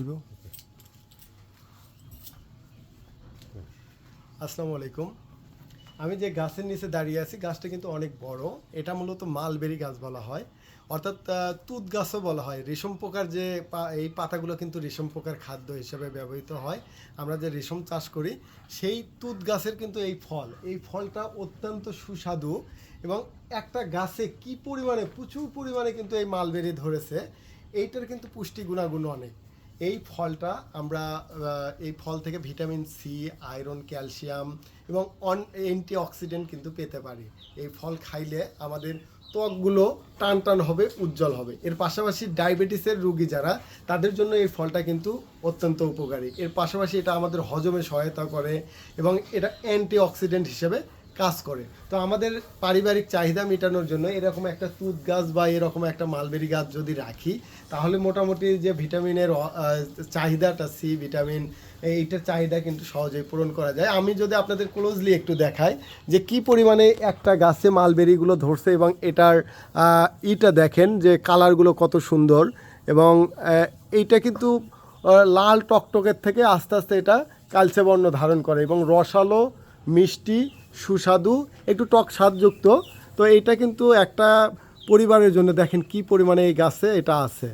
দিব আসসালামু আলাইকুম। আমি যে গাছের নিচে দাঁড়িয়ে আছি, গাছটা কিন্তু অনেক বড়। এটা মূলত মালবেরি গাছ বলা হয়। অর্থাৎ তুত গাছও বলা হয়। রেশম পোকার যে এই পাতাগুলো কিন্তু রেশম পোকার খাদ্য হিসেবে ব্যবহৃত হয়। আমরা যে রেশম চাষ করি, সেই তুত গাছের কিন্তু এই ফল। এই ফলটা অত্যন্ত সুস্বাদু এবং একটা গাছে কি পরিমাণে, প্রচুর পরিমাণে কিন্তু এই মালবেরি ধরেছে, এইটার কিন্তু পুষ্টি গুণাগুণ অনেক। এই ফলটা আমরা এই ফল থেকে ভিটামিন সি, আয়রন, ক্যালসিয়াম এবং অন অ্যান্টি অক্সিডেন্ট কিন্তু পেতে পারি। এই ফল খাইলে আমাদের ত্বকগুলো টান টান হবে, উজ্জ্বল হবে। এর পাশাপাশি ডায়াবেটিসের রোগী যারা, তাদের জন্য এই ফলটা কিন্তু অত্যন্ত উপকারী। এর পাশাপাশি এটা আমাদের হজমে সহায়তা করে এবং এটা অ্যান্টি অক্সিডেন্ট হিসেবে কাজ করে। তো আমাদের পারিবারিক চাহিদা মেটানোর জন্য এরকম একটা তুত গাছ বা এরকম একটা মালবেরি গাছ যদি রাখি, তাহলে মোটামুটি যে ভিটামিনের চাহিদাটা সি, ভিটামিন এইটার চাহিদা কিন্তু সহজেই পূরণ করা যায়। আমি যদি আপনাদের ক্লোজলি একটু দেখাই যে কি পরিমাণে একটা গাছে মালবেরিগুলো ধরছে এবং এটার ইটা দেখেন যে কালারগুলো কত সুন্দর এবং এইটা কিন্তু লাল টকটকের থেকে আস্তে আস্তে এটা কালচে বর্ণ ধারণ করে এবং রসালো, মিষ্টি সুস্বাদু, একটু টক স্বাদযুক্ত। তো এটা কিন্তু একটা পরিবারের জন্য দেখেন কি পরিমাণে এই গাছে এটা আছে।